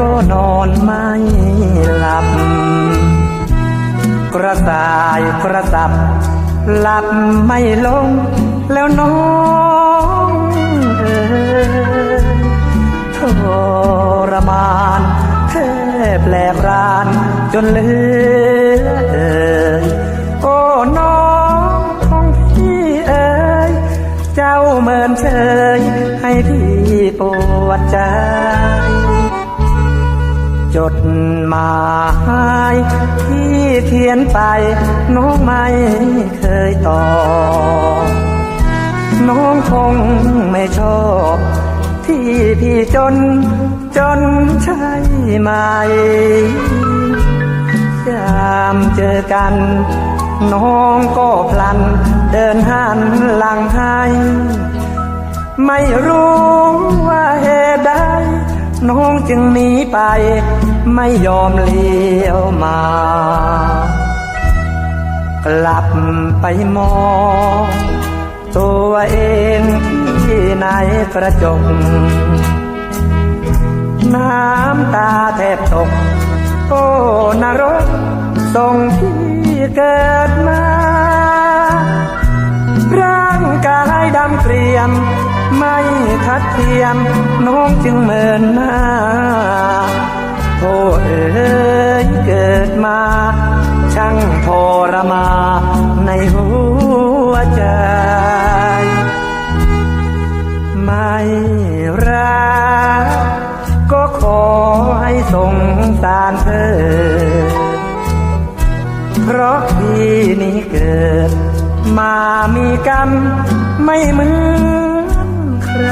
ก็นอนไม่หลับ กระสายกระสับ หลับไม่ลง แล้วน้องเอ๋ยทรมานแทบแหลกรานจนเลือเอ่ยโอ้น้องของพี่เอ๋ยเจ้าเมินเฉย ใจ จดหมายที่เขียนไปน้องไม่เคยตอบน้องคงไม่ชอบที่พี่จนจนใช่ไหมยามเจอกัน น้องก็พลันเดินหัน จึงหนีไป ไม่ยอมเลี้ยวมา กลับไปมองตัวเองที่ในกระจก น้ำตาแทบตก โอ้นรกส่งที่เกิดมาร่างกายดำเกรียม ไม่ทัดเทียม น้องจึงเมินหน้า ขอให้สงสารเธอ เพราะพี่นี้เกิด มามีกรรมไม่เหมือนใคร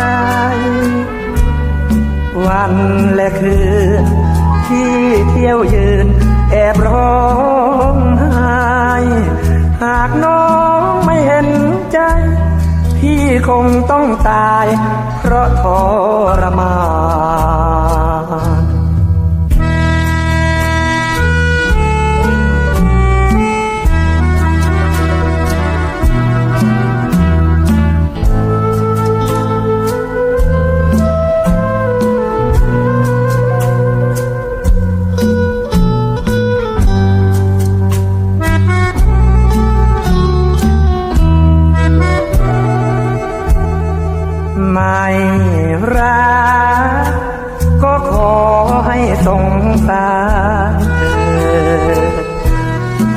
วันและคืนที่เที่ยวยืน แอบร้องไห้หากน้องไม่เห็นใจพี่คงต้องตาย เพราะทรมาน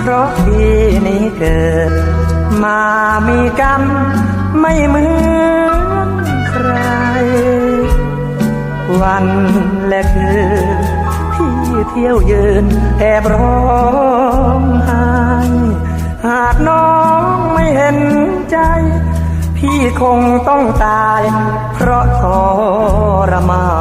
เพราะพี่นี้เกิด มามีกรรมไม่เหมือนใคร วันและคืนพี่เที่ยวยืนแอบร้องไห้หากน้องไม่เห็นใจ พี่คงต้องตาย เพราะทรมาน